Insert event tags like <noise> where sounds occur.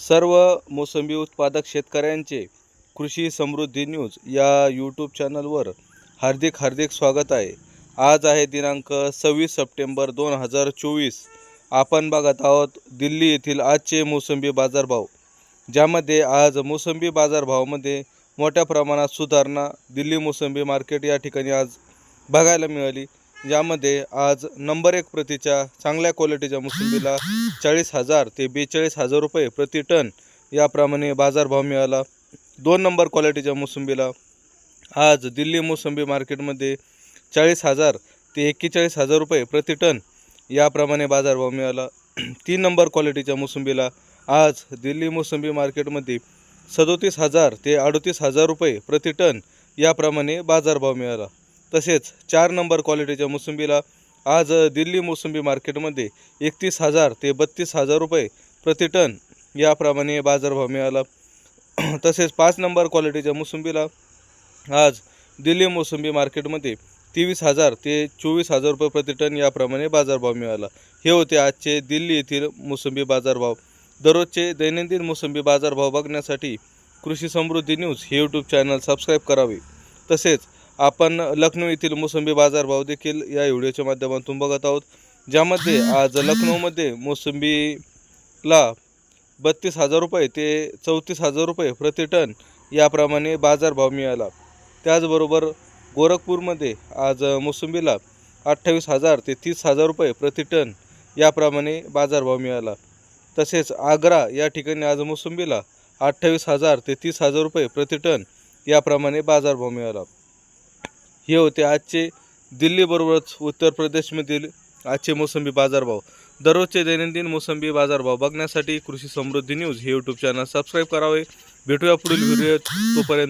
सर्व मोसंबी उत्पादक शेतकऱ्यांचे कृषी समृद्धी न्यूज या यूट्यूब चॅनलवर हार्दिक हार्दिक स्वागत आहे. आज आहे दिनांक सव्वीस सप्टेंबर दोन हजार चोवीस. आपण बघत आहोत दिल्ली येथील आजचे मोसंबी बाजारभाव ज्यामध्ये आज मोसंबी बाजारभावामध्ये मोठ्या प्रमाणात सुधारणा दिल्ली मोसंबी मार्केट या ठिकाणी आज बघायला मिळाली. ज्यामध्ये आज नंबर एक प्रतीच्या चांगल्या क्वालिटीच्या मोसंबीला चाळीस हजार ते बेचाळीस हजार रुपये प्रति टन याप्रमाणे बाजारभाव मिळाला. दोन नंबर क्वालिटीच्या मोसंबीला आज दिल्ली मोसंबी मार्केटमध्ये चाळीस हजार ते एक्केचाळीस हजार रुपये प्रति टन याप्रमाणे बाजारभाव मिळाला. <clears throat> तीन नंबर क्वालिटीच्या मोसंबीला आज दिल्ली मोसंबी मार्केटमध्ये सदोतीस हजार ते अडोतीस हजार रुपये प्रति टन याप्रमाणे बाजारभाव मिळाला. तसेच चार नंबर क्वालिटीच्या मोसंबीला आज दिल्ली मोसंबी मार्केटमध्ये एकतीस हजार ते बत्तीस हजार रुपये प्रति टन याप्रमाणे बाजारभाव मिळाला. <clears throat> तसेच पाच नंबर क्वालिटीच्या मोसंबीला आज दिल्ली मोसंबी मार्केटमध्ये तेवीस हजार ते चोवीस हजार रुपये प्रति टन याप्रमाणे बाजारभाव मिळाला. हे होते आजचे दिल्ली येथील मोसंबी बाजारभाव. दररोजचे दैनंदिन मोसंबी बाजारभाव बघण्यासाठी कृषी समृद्धी न्यूज हे यूट्यूब चॅनल सबस्क्राईब करावे. तसेच आपण लखनौ येथील मोसंबी बाजारभाव देखील या व्हिडिओच्या माध्यमातून बघत आहोत ज्यामध्ये आज लखनौमध्ये मोसंबीला बत्तीस हजार रुपये ते चौतीस हजार रुपये प्रति टन याप्रमाणे बाजारभाव मिळाला. त्याचबरोबर गोरखपूरमध्ये आज मोसंबीला अठ्ठावीस हजार ते तीस हजार रुपये प्रति टन याप्रमाणे बाजारभाव मिळाला. तसेच आग्रा या ठिकाणी आज मोसंबीला अठ्ठावीस हजार ते तीस हजार रुपये प्रति टन याप्रमाणे बाजारभाव मिळाला. हे होते आजचे दिल्लीबरोबरच उत्तर प्रदेशमधील आजचे मोसंबी बाजारभाव. दररोजचे दैनंदिन मोसंबी बाजारभाव बघण्यासाठी कृषी समृद्धी न्यूज हे यूट्यूब चॅनल सबस्क्राईब करावे. भेटूया पुढील व्हिडिओ तोपर्यंत